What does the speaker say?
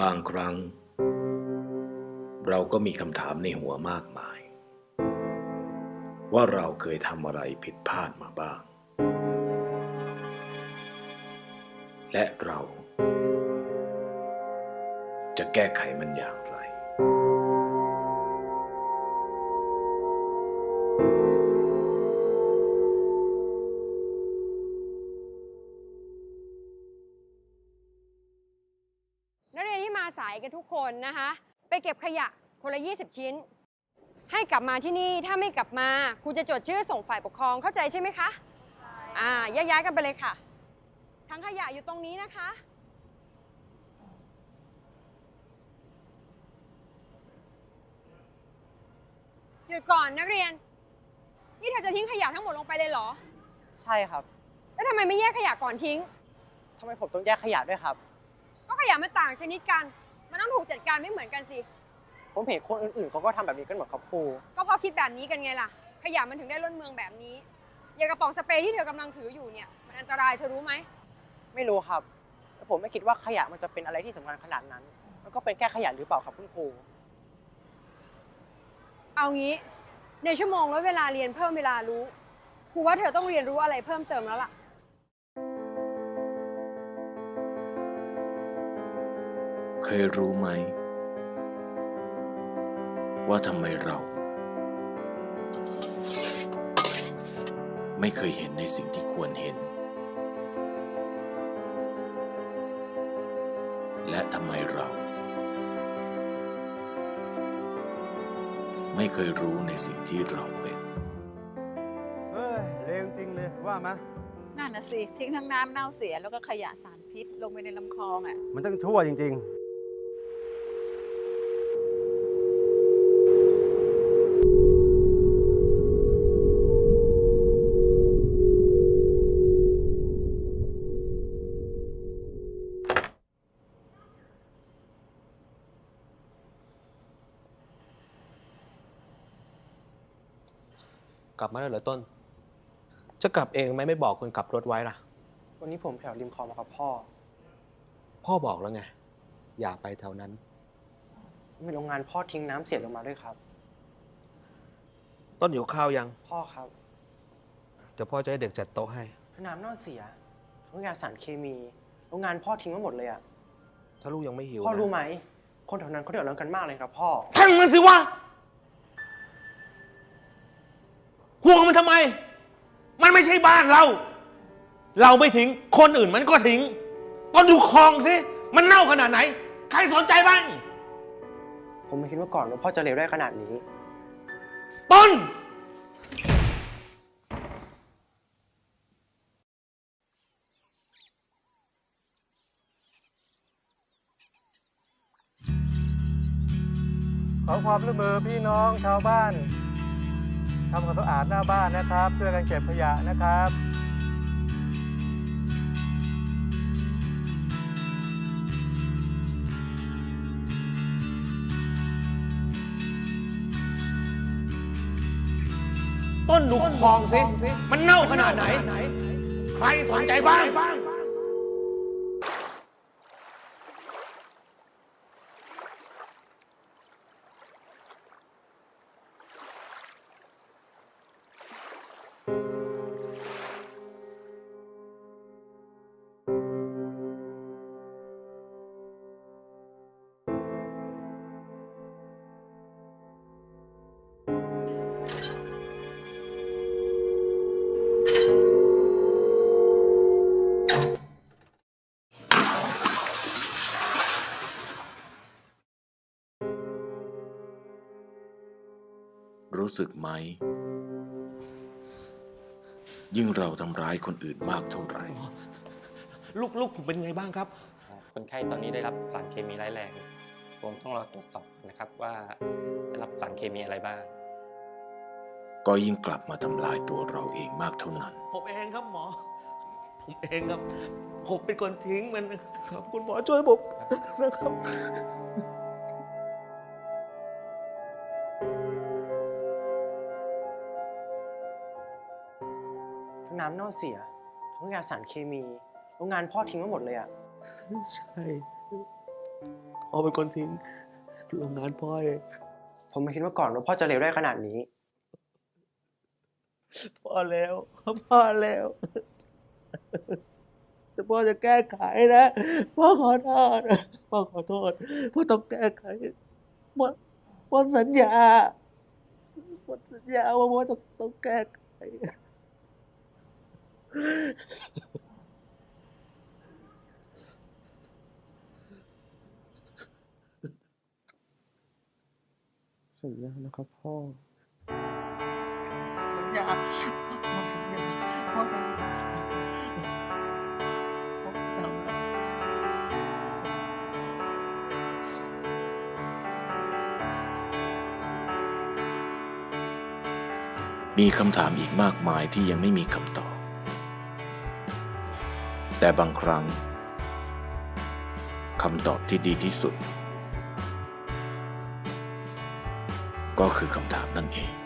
บางครั้ง เราก็มีคำถามในหัวมากมาย ว่าเราเคยทำอะไรผิดพลาดมาบ้าง และเรา จะแก้ไขมันอย่างไร นักเรียนที่มาสายกันทุกคนนะคะ ไปเก็บขยะคนละ 20 ชิ้น ให้กลับมาที่นี่ถ้าไม่กลับมาครูจะจดชื่อส่งฝ่ายปกครองเข้าใจใช่ไหมคะอ่าแยกย้ายกันไปเลยค่ะทั้งขยะอยู่ตรงนี้นะคะหยุดก่อนนักเรียน นี่เธอจะทิ้งขยะทั้งหมดลงไปเลยเหรอ ใช่ครับ แล้วทำไมไม่แยกขยะก่อนทิ้ง ทำไมผมต้องแยกขยะด้วยครับก็ข ยะมันต่างชนิดกัน มันต้องถูกจัดการไม่เหมือนกันสิ ผมเห็นคนอื่นๆเขาก็ทำแบบนี้กันเหมือนครับครู ก็เพราะคิดแบบนี้กันไงล่ะ ขยะมันถึงได้ล้นเมืองแบบนี้ อย่างกระป๋องสเปรย์ที่เธอกำลังถืออยู่เนี่ย มันอันตรายเธอรู้ไหม ไม่รู้ครับแต่ผมไม่คิดว่าขยะมันจะเป็นอะไรที่สำคัญขนาดนั้นมันก็เป็นแค่ขยะหรือเปล่าครับคุณครู เอางี้ ในชั่วโมงลดเวลาเรียนเพิ่มเวลารู้ ครูว่าเธอต้องเรียนรู้อะไรเพิ่มเติมแล้วล่ะ เคยรู้ไหม ว่าทำไมเรา ไม่เคยเห็นในสิ่งที่ควรเห็น และทำไมเรา ไม่เคยรู้ในสิ่งที่เราเป็นเฮ้ยเลวจริงเลยว่ามานั่นน่ะสิ ทิ้งทั้งน้ำเน่าเสียแล้วก็ขยะสารพิษลงไปในลำคลองอะ มันต้องชั่วจริง กลับมาแล้วเหรอต้น จะกลับเองไหมไม่บอกคนขับรถไว้ล่ะ วันนี้ผมแถวริมคลองมากับพ่อ พ่อบอกแล้วไง อย่าไปแถวนั้น มีโรงงานพ่อทิ้งน้ำเสียลงมาด้วยครับ ต้นหิวข้าวยัง พ่อครับเดี๋ยวพ่อจะให้เด็กจัดโต๊ะให้ถ้าน้ำเน่าเสียทั้งยาสารเคมี โรงงานพ่อทิ้งไว้หมดเลยอะถ้าลูกยังไม่หิวพ่อนะ รู้ไหม คนแถวนั้นเขาเดือดร้อนกันมากเลยครับพ่อ ทั้งมันสิวะ ห่วงมันทำไม มันไม่ใช่บ้านเรา เราไม่ทิ้ง คนอื่นมันก็ทิ้งต้นดูคลองสิ มันเน่าขนาดไหน ใครสนใจบ้าง ผมไม่คิดว่าก่อนว่าพ่อจะเลวได้ขนาดนี้ ต้นๆขอความร่วมมือพี่น้องชาวบ้าน ทำความสะอาดหน้าบ้านนะครับ ช่วยกันเก็บขยะนะครับต้นดูคลองสิ มันเน่าขนาดไหน ใครสนใจบ้าง รู้สึกไหม ยิ่งเราทำร้ายคนอื่นมากเท่าไหร่ ลูกๆผมเป็นไงบ้างครับ คนไข้ตอนนี้ได้รับสารเคมีร้ายแรงคงต้องรอตรวจสอบนะครับว่าได้รับสารเคมีอะไรบ้าง ก็ยิ่งกลับมาทำลายตัวเราเองมากเท่านั้น ผมเองครับหมอ ผมเองครับ ผมเป็นคนทิ้งมันนะครับ คุณหมอช่วยผมนะครับ น้ำเน่าเสียทั้งยาสารเคมีโรงงานพ่อทิ้งไว้หมดเลยอะใช่ขอพ่อเป็นคนทิ้งโรงงานพ่อเองผมไม่คิดว่าก่อนว่าพ่อจะเลวได้ขนาดนี้ พ่อแล้วพ่อแล้วแต่พ่อจะแก้ไขนะพ่อขอโทษพ่อขอโทษพ่อต้องแก้ไขพ่อพ่อสัญญาพ่อสัญญาว่าพ่อต้องต้องแก้ไข สัญญานะครับพ่อ สัญญาพ่อสัญญาพ่อสัญญาพ่อทำ มีคำถามอีกมากมายที่ยังไม่มีคำตอบ แต่บางครั้งคำตอบที่ดีที่สุด ก็คือคำถามนั่นเอง